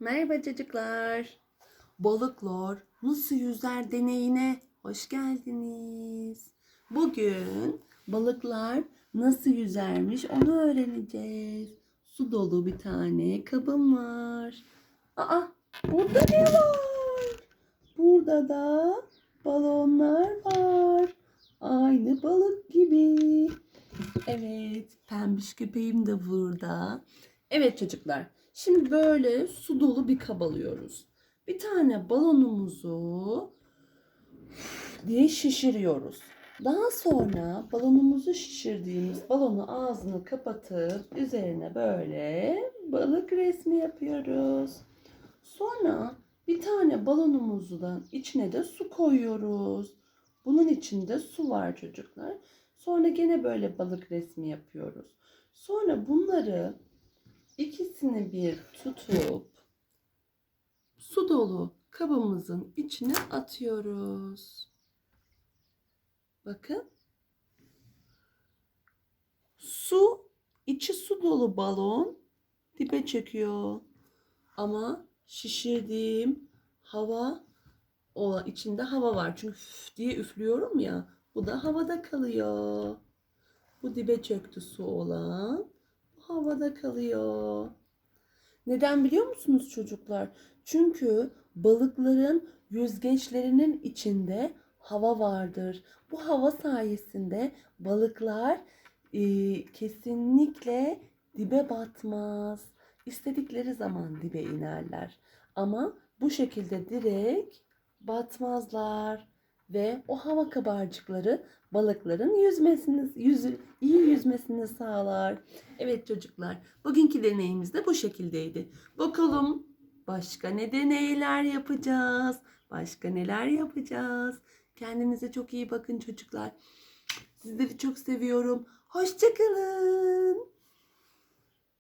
Merhaba çocuklar. Balıklar nasıl yüzer deneyine hoş geldiniz. Bugün balıklar nasıl yüzermiş onu öğreneceğiz. Su dolu bir tane kabım var. Aa, burada ne var? Burada da balonlar var. Aynı balık gibi. Evet, pembiş köpeğim de burada. Evet çocuklar, şimdi böyle su dolu bir kap alıyoruz. Bir tane balonumuzu diye şişiriyoruz. Daha sonra balonumuzu şişirdiğimiz balonu ağzını kapatıp üzerine böyle balık resmi yapıyoruz. Sonra bir tane balonumuzdan içine de su koyuyoruz. Bunun içinde su var çocuklar. Sonra gene böyle balık resmi yapıyoruz. Sonra bunları ikisini bir tutup su dolu kabımızın içine atıyoruz. Bakın. Su, içi su dolu balon dibe çekiyor. Ama şişirdiğim hava o içinde hava var. Çünkü üf diye üflüyorum ya. Bu da havada kalıyor. Bu dibe çöktü su olan. Bu havada kalıyor. Neden biliyor musunuz çocuklar? Çünkü balıkların yüzgeçlerinin içinde hava vardır. Bu hava sayesinde balıklar e, kesinlikle dibe batmaz. İstedikleri zaman dibe inerler. Ama bu şekilde direkt batmazlar ve o hava kabarcıkları balıkların yüzmesini, yüzü, iyi yüzmesini sağlar. Evet çocuklar, bugünkü deneyimiz de bu şekildeydi. Bakalım başka ne deneyler yapacağız? Başka neler yapacağız? Kendinize çok iyi bakın çocuklar. Sizleri çok seviyorum. Hoşçakalın.